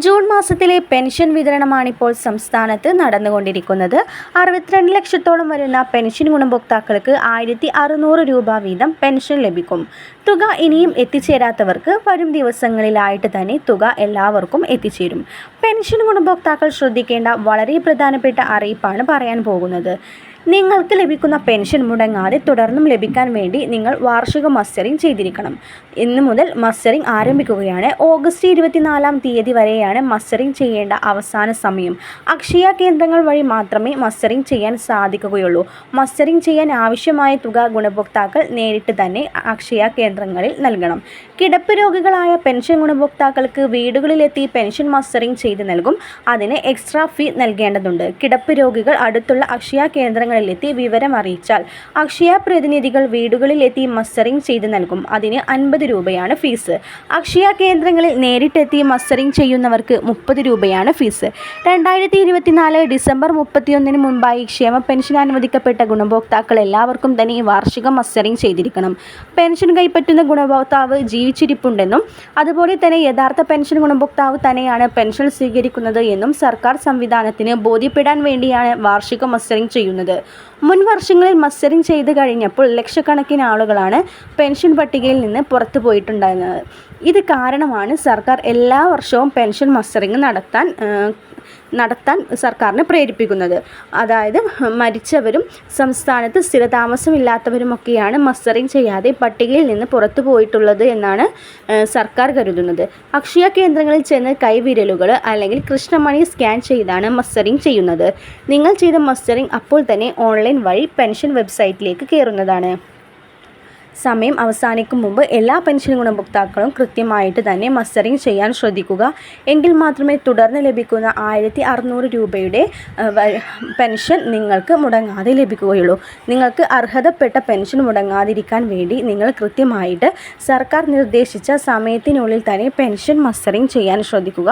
June മാസത്തിലെ pension വിതരണമാണിപ്പോൾ സംസ്ഥാനത്ത് നടന്നുകൊണ്ടിരിക്കുന്നത്. അറുപത്തിരണ്ട് ലക്ഷത്തോളം വരുന്ന പെൻഷൻ ഗുണഭോക്താക്കൾക്ക് ആയിരത്തി അറുന്നൂറ് രൂപ വീതം പെൻഷൻ ലഭിക്കും. തുക ഇനിയും എത്തിച്ചേരാത്തവർക്ക് വരും ദിവസങ്ങളിലായിട്ട് തന്നെ തുക എല്ലാവർക്കും എത്തിച്ചേരും. പെൻഷൻ ഗുണഭോക്താക്കൾ ശ്രദ്ധിക്കേണ്ട വളരെ പ്രധാനപ്പെട്ട അറിയിപ്പാണ് പറയാൻ പോകുന്നത്. നിങ്ങൾക്ക് ലഭിക്കുന്ന പെൻഷൻ മുടങ്ങാതെ തുടർന്നും ലഭിക്കാൻ വേണ്ടി നിങ്ങൾ വാർഷിക മസ്റ്ററിംഗ് ചെയ്തിരിക്കണം. ഇന്ന് മുതൽ മസ്റ്ററിംഗ് ആരംഭിക്കുകയാണ്. ഓഗസ്റ്റ് ഇരുപത്തിനാലാം തീയതി വരെയാണ് മസ്റ്ററിംഗ് ചെയ്യേണ്ട അവസാന സമയം. അക്ഷയ കേന്ദ്രങ്ങൾ വഴി മാത്രമേ മസ്റ്ററിംഗ് ചെയ്യാൻ സാധിക്കുകയുള്ളൂ. മസ്റ്ററിംഗ് ചെയ്യാൻ ആവശ്യമായ തുക ഗുണഭോക്താക്കൾ നേരിട്ട് തന്നെ അക്ഷയ കേന്ദ്രങ്ങളിൽ നൽകണം. കിടപ്പ് രോഗികളായ പെൻഷൻ ഗുണഭോക്താക്കൾക്ക് വീടുകളിലെത്തി പെൻഷൻ മസ്റ്ററിംഗ് ചെയ്ത് നൽകും. അതിന് എക്സ്ട്രാ ഫീ നൽകേണ്ടതുണ്ട്. കിടപ്പ് രോഗികൾ അടുത്തുള്ള അക്ഷയ കേന്ദ്രങ്ങളിലെത്തി വിവരം അറിയിച്ചാൽ അക്ഷയ പ്രതിനിധികൾ വീടുകളിലെത്തി മസ്റ്ററിംഗ് ചെയ്ത് നൽകും. അതിന് അൻപത് രൂപയാണ് ഫീസ്. അക്ഷയ കേന്ദ്രങ്ങളിൽ നേരിട്ടെത്തി മസ്റ്ററിംഗ് ചെയ്യുന്നവർക്ക് മുപ്പത് രൂപയാണ് ഫീസ്. രണ്ടായിരത്തി ഇരുപത്തിനാല് ഡിസംബർ മുപ്പത്തിയൊന്നിന് മുൻപായി ക്ഷേമ പെൻഷൻ അനുവദിക്കപ്പെട്ട ഗുണഭോക്താക്കൾ എല്ലാവർക്കും തന്നെ വാർഷിക മസ്റ്ററിംഗ് ചെയ്തിരിക്കണം. പെൻഷൻ കൈപ്പറ്റുന്ന ഗുണഭോക്താവ് ജീവിച്ചിരിപ്പുണ്ടെന്നും അതുപോലെ തന്നെ യഥാർത്ഥ പെൻഷൻ ഗുണഭോക്താവ് തന്നെയാണ് പെൻഷൻ സ്വീകരിക്കുന്നത് എന്നും സർക്കാർ സംവിധാനത്തിന് ബോധ്യപ്പെടാൻ വേണ്ടിയാണ് വാർഷിക മസ്റ്ററിംഗ് ചെയ്യുന്നത്. മുൻ വർഷങ്ങളിൽ മസ്റ്ററിംഗ് ചെയ്ത് കഴിഞ്ഞപ്പോൾ ലക്ഷക്കണക്കിന് ആളുകളാണ് പെൻഷൻ പട്ടികയിൽ നിന്ന് പുറത്തു പോയിട്ടുണ്ടായിരുന്നത്. ഇത് കാരണമാണ് സർക്കാർ എല്ലാ വർഷവും പെൻഷൻ മസ്റ്ററിംഗ് നടത്താൻ നടത്താൻ സർക്കാരിനെ പ്രേരിപ്പിക്കുന്നത്. അതായത് മരിച്ചവരും സംസ്ഥാനത്ത് സ്ഥിരതാമസമില്ലാത്തവരുമൊക്കെയാണ് മസ്റ്ററിങ് ചെയ്യാതെ പട്ടികയിൽ നിന്ന് പുറത്തു പോയിട്ടുള്ളത് എന്നാണ് സർക്കാർ കരുതുന്നത്. അക്ഷയ കേന്ദ്രങ്ങളിൽ ചെന്ന് കൈവിരലുകൾ അല്ലെങ്കിൽ കൃഷ്ണമണി സ്കാൻ ചെയ്താണ് മസ്റ്ററിങ് ചെയ്യുന്നത്. നിങ്ങൾ ചെയ്ത മസ്റ്ററിങ് അപ്പോൾ തന്നെ ഓൺലൈൻ വഴി പെൻഷൻ വെബ്സൈറ്റിലേക്ക് കയറുന്നതാണ്. സമയം അവസാനിക്കും മുമ്പ് എല്ലാ പെൻഷൻ ഗുണഭോക്താക്കളും കൃത്യമായിട്ട് തന്നെ മസ്റ്ററിംഗ് ചെയ്യാൻ ശ്രദ്ധിക്കുക. എങ്കിൽ മാത്രമേ തുടർന്ന് ലഭിക്കുന്ന ആയിരത്തി അറുന്നൂറ് രൂപയുടെ പെൻഷൻ നിങ്ങൾക്ക് മുടങ്ങാതെ ലഭിക്കുകയുള്ളൂ. നിങ്ങൾക്ക് അർഹതപ്പെട്ട പെൻഷൻ മുടങ്ങാതിരിക്കാൻ വേണ്ടി നിങ്ങൾ കൃത്യമായിട്ട് സർക്കാർ നിർദ്ദേശിച്ച സമയത്തിനുള്ളിൽ തന്നെ പെൻഷൻ മസ്റ്ററിംഗ് ചെയ്യാൻ ശ്രദ്ധിക്കുക.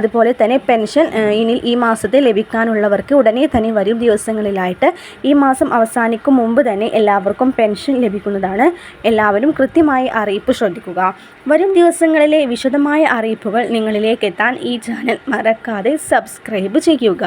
അതുപോലെ തന്നെ പെൻഷൻ ഇനി ഈ മാസത്തെ ലഭിക്കാനുള്ളവർക്ക് ഉടനെ തന്നെ വരും ദിവസങ്ങളിലായിട്ട് ഈ മാസം അവസാനിക്കും മുമ്പ് തന്നെ എല്ലാവർക്കും പെൻഷൻ ലഭിക്കുന്നതാണ്. എല്ലാവരും കൃത്യമായി അറിയിപ്പ് ശ്രദ്ധിക്കുക. വരും ദിവസങ്ങളിലെ വിശദമായ അറിയിപ്പുകൾ നിങ്ങളിലേക്ക് എത്താൻ ഈ ചാനൽ മറക്കാതെ സബ്സ്ക്രൈബ് ചെയ്യുക.